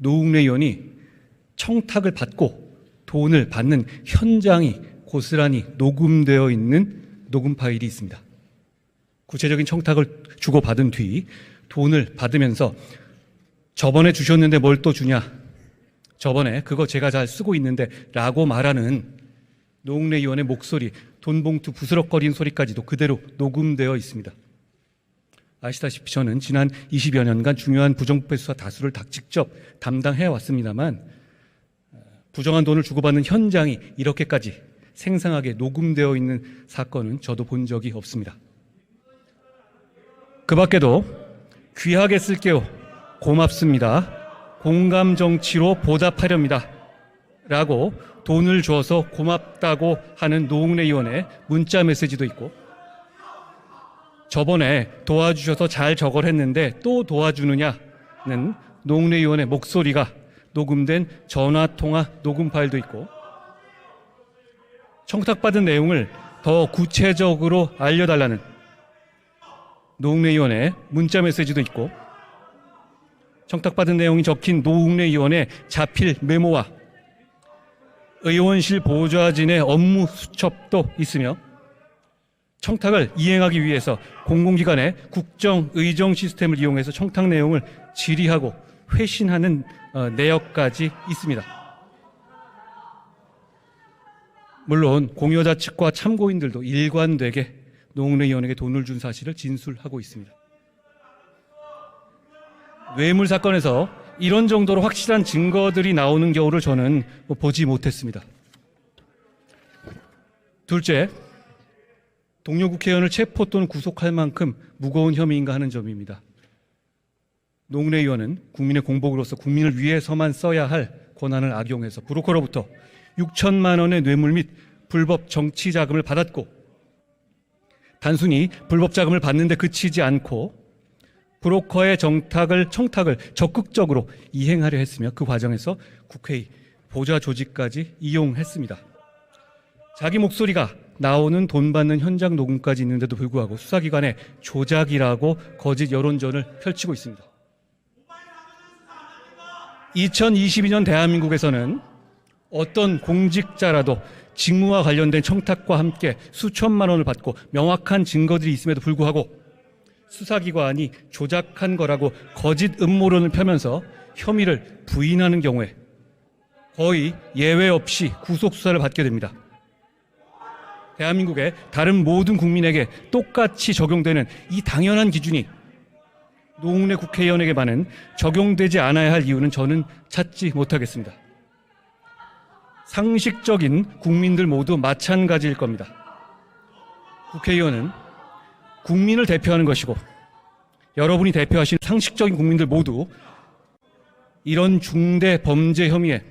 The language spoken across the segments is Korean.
노웅래 의원이 청탁을 받고 돈을 받는 현장이 고스란히 녹음되어 있는 녹음 파일이 있습니다. 구체적인 청탁을 주고받은 뒤 돈을 받으면서 저번에 주셨는데 뭘 또 주냐? 저번에 그거 제가 잘 쓰고 있는데 라고 말하는 노웅래 의원의 목소리, 돈봉투 부스럭거리는 소리까지도 그대로 녹음되어 있습니다. 아시다시피 저는 지난 20여 년간 중요한 부정부패 수사 다수를 다 직접 담당해 왔습니다만 어, 부정한 돈을 주고받는 현장이 이렇게까지 생생하게 녹음되어 있는 사건은 저도 본 적이 없습니다. 그 밖에도 귀하게 쓸게요. 고맙습니다. 공감 정치로 보답하렵니다. 라고 돈을 줘서 고맙다고 하는 노웅래 의원의 문자 메시지도 있고 저번에 도와주셔서 잘 저걸 했는데 또 도와주느냐는 노웅래 의원의 목소리가 녹음된 전화 통화 녹음 파일도 있고 청탁받은 내용을 더 구체적으로 알려달라는 의원의 문자 메시지도 있고 청탁받은 내용이 적힌 노웅래 의원의 자필 메모와 의원실 보좌진의 업무 수첩도 있으며 청탁을 이행하기 위해서 공공기관의 국정 의정 시스템을 이용해서 청탁 내용을 질의하고 회신하는 어, 내역까지 있습니다. 물론 공여자 측과 참고인들도 일관되게 노웅래 의원에게 돈을 준 사실을 진술하고 있습니다. 뇌물 사건에서 이런 정도로 확실한 증거들이 나오는 경우를 저는 뭐 보지 못했습니다. 둘째, 동료 국회의원을 체포 또는 구속할 만큼 무거운 혐의인가 하는 점입니다. 노웅래 의원은 국민의 공복으로서 국민을 위해서만 써야 할 권한을 악용해서 브로커로부터 6천만 원의 뇌물 및 불법 정치 자금을 받았고 단순히 불법 자금을 받는데 그치지 않고 브로커의 정탁을 청탁을 적극적으로 이행하려 했으며 그 과정에서 국회의 보좌 조직까지 이용했습니다. 자기 목소리가 나오는 돈 받는 현장 녹음까지 있는데도 불구하고 수사기관의 조작이라고 거짓 여론전을 펼치고 있습니다. 2022년 대한민국에서는 어떤 공직자라도 직무와 관련된 청탁과 함께 수천만 원을 받고 명확한 증거들이 있음에도 불구하고 수사기관이 조작한 거라고 거짓 음모론을 펴면서 혐의를 부인하는 경우에 거의 예외 없이 구속 수사를 받게 됩니다. 대한민국의 다른 모든 국민에게 똑같이 적용되는 이 당연한 기준이 노웅래 국회의원에게만은 적용되지 않아야 할 이유는 저는 찾지 못하겠습니다. 상식적인 국민들 모두 마찬가지일 겁니다. 국회의원은 국민을 대표하는 것이고 여러분이 대표하신 상식적인 국민들 모두 이런 중대 범죄 혐의에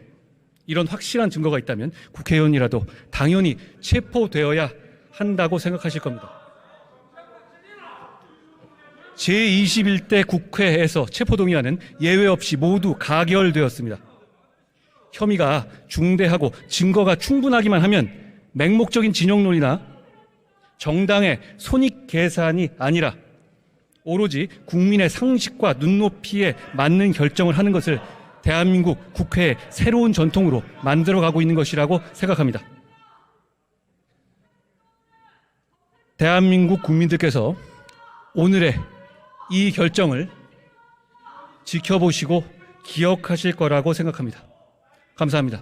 이런 확실한 증거가 있다면 국회의원이라도 당연히 체포되어야 한다고 생각하실 겁니다. 제21대 국회에서 체포동의안은 예외 없이 모두 가결되었습니다. 혐의가 중대하고 증거가 충분하기만 하면 맹목적인 진영론이나 정당의 손익 계산이 아니라 오로지 국민의 상식과 눈높이에 맞는 결정을 하는 것을 대한민국 국회의 새로운 전통으로 만들어가고 있는 것이라고 생각합니다. 대한민국 국민들께서 오늘의 이 결정을 지켜보시고 기억하실 거라고 생각합니다. 감사합니다.